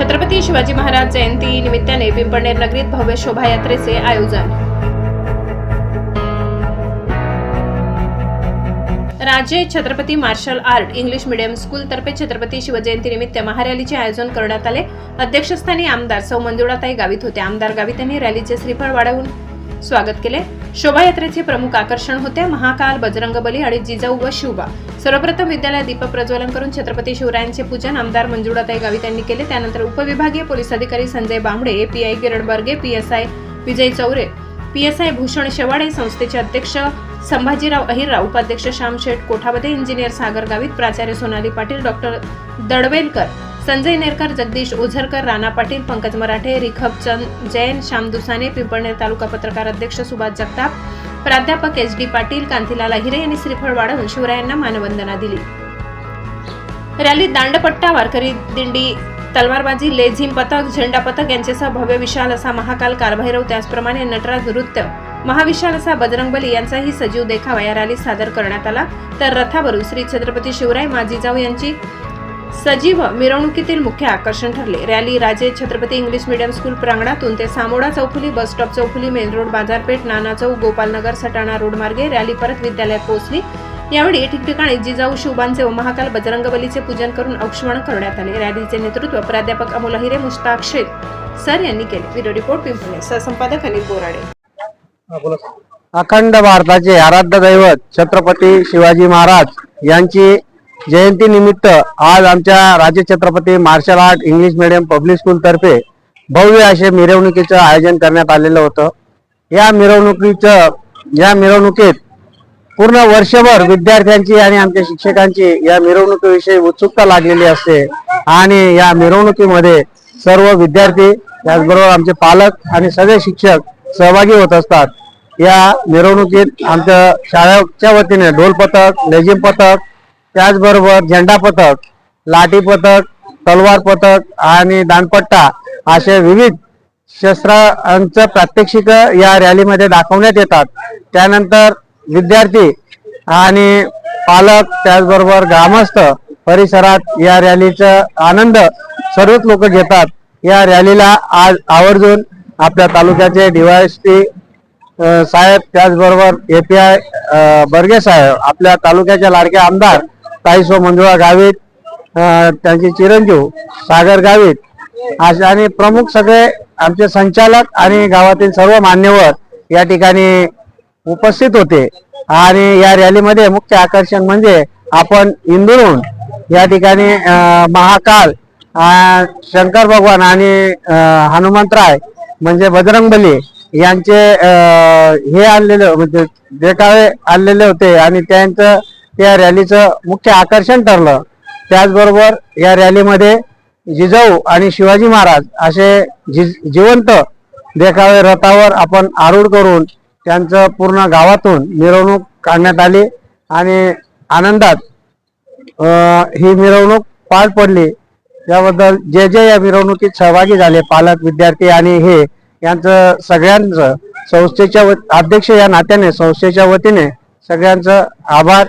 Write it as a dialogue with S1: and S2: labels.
S1: छत्रपती शिवाजी महाराज
S2: जयंती निमित्ताने पिंपळनेर नगरीत भव्य शोभायात्रेचे आयोजन. Raje Chhatrapati martial art English medium school तर्फे छत्रपती शिवजयंती निमित्त महारॅलीचे आयोजन करण्यात आले. अध्यक्षस्थानी आमदार सौ मंजुळाताई गावित होते. आमदार गावित यांनी रॅलीचे श्रीफळ वाढवून स्वागत केले. शोभायात्रेचे प्रमुख आकर्षण होते महाकाल बजरंगबली आणि जिजाऊ व शिवबा. सर्वप्रथम विद्यालयात दीप प्रज्वलन करून छत्रपती शिवरायांचे पूजन आमदार मंजुळाताई गावित यांनी केले. त्यानंतर उपविभागीय पोलीस अधिकारी Sanjay Bambde API Kiran Barge PSI Vijay Chaure PSI Bhushan Shewade संस्थेचे अध्यक्ष संभाजीराव अहिरराव उपाध्यक्ष श्यामशेठ कोठावदे इंजिनियर सागर गावित प्राचार्य सोनाली पाटील डॉक्टर दडवेलकर संजय नेरकर जगदीश ओझरकर राणा पाटील पंकज मराठे रिखभ चंद जैन श्याम दुसाने पिंपळनेर तालुका पत्रकार अध्यक्ष सुभाष जगताप प्राध्यापक एच डी पाटील कांतीलाल अहिरे यांनी श्रीफळ वाढवून शिवरायांना मानवंदना दिली. रॅलीत दांडपट्टा वारकरी दिंडी तलवारबाजी लेझिम पथक झेंडा पथक यांच्यासह भव्य विशाल असा महाकाल कारभैरव त्याचप्रमाणे नटराज नृत्य महाविशाल असा बजरंगबली यांचाही सजीव देखावा या रॅलीत सादर करण्यात आला. तर रथावरून श्री छत्रपती शिवराय माजीजाऊ यांची सजीव मिरवणुकीतील मुख्य आकर्षण ठरले. Rally Raje Chhatrapati English medium school प्रांगणातून ते सामोडा चौफुली बस स्टॉप चौफुली मेन रोड बाजारपेठ नाना चौक गोपालनगर सटाणा रोड मार्गे रॅली परत विद्यालयात पोहोचली. यावेळी ठिकठिकाणी जिजाऊ शिवबांचे व महाकाल बजरंगबलीचे पूजन करून औक्षवण करण्यात आले. रॅलीचे नेतृत्व प्राध्यापक अमोल अहिरे मुश्ताक शेख सर यांनी केले. व्हिडिओ रिपोर्ट पिंपळे सहसंपादक अनिल बोराडे.
S3: अखंड भारताचे आराध्य दैवत छत्रपती शिवाजी महाराज यांची जयंती निमित्त आज आमच्या राज्य Chhatrapati martial art English medium public school तर्फे भव्य असे मिरवणुकीचं आयोजन करण्यात आलेलं होतं. या मिरवणुकीचं या मिरवणुकीत पूर्ण वर्षभर विद्यार्थ्यांची आणि आमच्या शिक्षकांची या मिरवणुकीविषयी उत्सुकता लागलेली असते. आणि या मिरवणुकीमध्ये सर्व विद्यार्थी त्याचबरोबर आमचे पालक आणि सगळे शिक्षक सहभागी होत असतात. या मिरवणुकीत आमच्या शाळेच्या वतीने ढोल पथक लेझिम पथक त्याचबरोबर झेंडा पथक लाठी पथक तलवार पथक आणि दानपट्टा असे विविध शस्त्रांचं प्रात्यक्षिक या रॅलीमध्ये दाखवण्यात येतात. त्यानंतर विद्यार्थी आणि पालक त्याचबरोबर ग्रामस्थ परिसरात या रॅलीचा आनंद सर्वच लोक घेतात. या रॅलीला आज आवर्जून आपल्या तालुक्याचे डीवायएसपी साहेब त्याचबरोबर एपीआय बर्गे साहेब आपल्या तालुक्याच्या लाडके आमदार ताईसो मंजुळा गावित त्यांचे चिरंजीव सागर गावित असे आणि प्रमुख सगळे आमचे संचालक आणि गावातील सर्व मान्यवर या ठिकाणी उपस्थित होते. आणि या रॅलीमध्ये मुख्य आकर्षण म्हणजे आपण इंदूरहून या ठिकाणी महाकाल शंकर भगवान आणि हनुमंतराय म्हणजे बजरंगबली यांचे हे आणलेले म्हणजे देखावे आणलेले होते आणि त्यांचं त्या रॅलीचं मुख्य आकर्षण ठरलं. त्याचबरोबर या रॅलीमध्ये जिजाऊ आणि शिवाजी महाराज असे जि- जिवंत देखावे रथावर आपण आरूढ करून त्यांचं पूर्ण गावातून मिरवणूक काढण्यात आली आणि आनंदात ही मिरवणूक पार पडली. त्याबद्दल जे जे या मिरवणुकीत सहभागी झाले पालक विद्यार्थी आणि हे यांचं सगळ्यांचं संस्थेच्या अध्यक्ष या नात्याने संस्थेच्या वतीने सगळ्यांचं आभार